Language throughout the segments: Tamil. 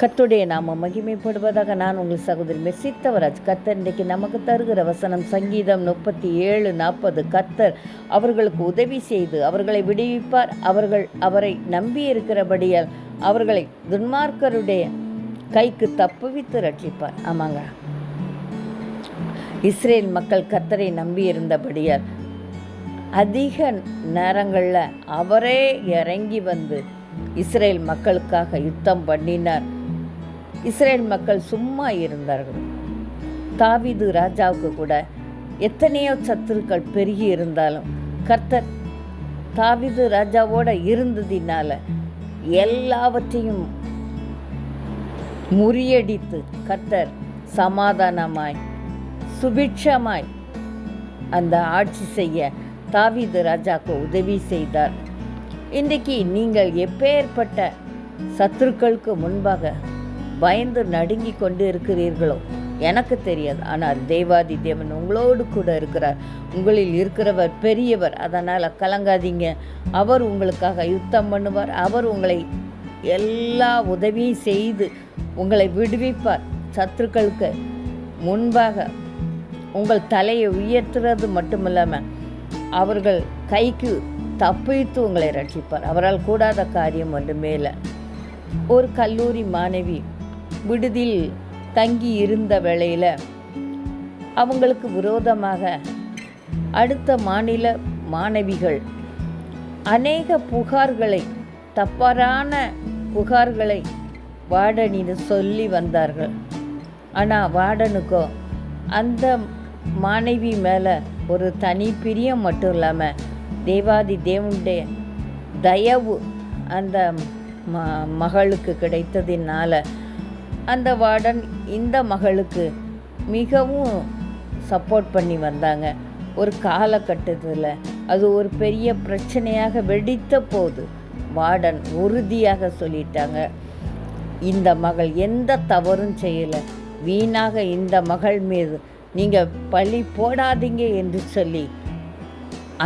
கத்துடைய நாம மகிமைப்படுவதாக நான் உங்கள் சகோதரி மெசித்தவராஜ் கத்தர் இன்றைக்கு நமக்கு தருகிற வசனம் சங்கீதம் முப்பத்தி ஏழு நாற்பது. கத்தர் அவர்களுக்கு உதவி செய்து அவர்களை விடுவிப்பார். அவர்கள் அவரை நம்பி இருக்கிறபடியால் அவர்களை துன்மார்க்கருடைய கைக்கு தப்புவித்து ரட்சிப்பார் ஆமாங்க. இஸ்ரேல் மக்கள் கத்தரை நம்பியிருந்தபடியால் அதிக நேரங்களில் அவரே இறங்கி வந்து இஸ்ரேல் மக்களுக்காக யுத்தம் பண்ணினார். இஸ்ரேல் மக்கள் சும்மா இருந்தார்கள். தாவிது ராஜாவுக்கு கூட எத்தனையோ சத்துருக்கள் பெருகி இருந்தாலும் கர்த்தர் தாவிது ராஜாவோட இருந்ததினால எல்லாவற்றையும் முறியடித்து கர்த்தர் சமாதானமாய் சுபிட்சமாய் அந்த ஆட்சி செய்ய தாவிது ராஜாக்கு உதவி செய்தார். இன்றைக்கு நீங்கள் எப்பேற்பட்ட சத்துருக்களுக்கு முன்பாக பயந்து நடுங்கி கொண்டு இருக்கிறீர்களோ? எனக்கு தெரியாது. ஆனால் தேவாதி தேவன் உங்களோடு கூட இருக்கிறார். உங்களில் இருக்கிறவர் பெரியவர். அதனால் கலங்காதீங்க அவர் உங்களுக்காக யுத்தம் பண்ணுவார். அவர் உங்களை எல்லா உதவியும் செய்து உங்களை விடுவிப்பார். சத்துருக்களுக்கு முன்பாக உங்கள் தலையை உயர்த்துறது மட்டுமில்லாமல் அவர்கள் கைக்கு தப்பித்து உங்களை ரட்சிப்பார். அவரால் கூடாத காரியம் ஒன்று மேலே ஒரு கல்லூரி மாணவி விடுதியில் தங்கி இருந்த வேளையில் அவங்களுக்கு விரோதமாக அடுத்த மாநில மாணவிகள் அநேக புகார்களை தப்பாரான புகார்களை வார்டனின்னு சொல்லி வந்தார்கள். ஆனால் வார்டனுக்கோ அந்த மாணவி மேலே ஒரு தனி பிரியம் மட்டும் இல்லாமல் தேவாதி தேவனுடைய தயவு அந்த ம மகளுக்கு கிடைத்ததினால அந்த வார்டன் இந்த மகளுக்கு மிகவும் சப்போர்ட் பண்ணி வந்தாங்க. ஒரு காலகட்டத்தில் அது ஒரு பெரிய பிரச்சனையாக வெடித்த போது வார்டன் உறுதியாக சொல்லிட்டாங்க. இந்த மகள் எந்த தவறும் செய்யலை. வீணாக இந்த மகள் மீது நீங்கள் பழி போடாதீங்க என்று சொல்லி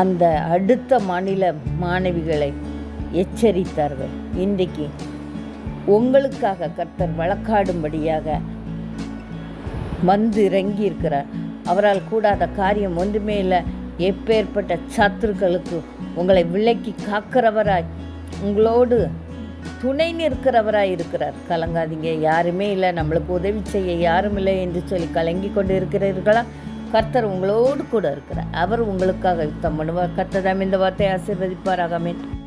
அந்த அடுத்த மாநில மாணவிகளை எச்சரித்தார்கள். இன்றைக்கு உங்களுக்காக கர்த்தர் வழக்காடும்படியாக வந்து இறங்கி இருக்கிறார் அவரால் கூடாத காரியம் ஒன்றுமே இல்லை. எப்பேற்பட்ட சத்துருக்களுக்கு உங்களை விலக்கி காக்கிறவராய் உங்களோடு துணை நிற்கிறவராய் இருக்கிறார். கலங்காதீங்க. யாருமே இல்லை. நம்மளுக்கு உதவி செய்ய யாரும் இல்லை என்று சொல்லி கலங்கி கொண்டு இருக்கிறீர்களா கர்த்தர் உங்களோடு கூட இருக்கிறார். அவர் உங்களுக்காக யுத்தம் பண்ணுவார். கர்த்தர் இந்த வார்த்தையை ஆசீர்வதிப்பார் ஆகாமேன்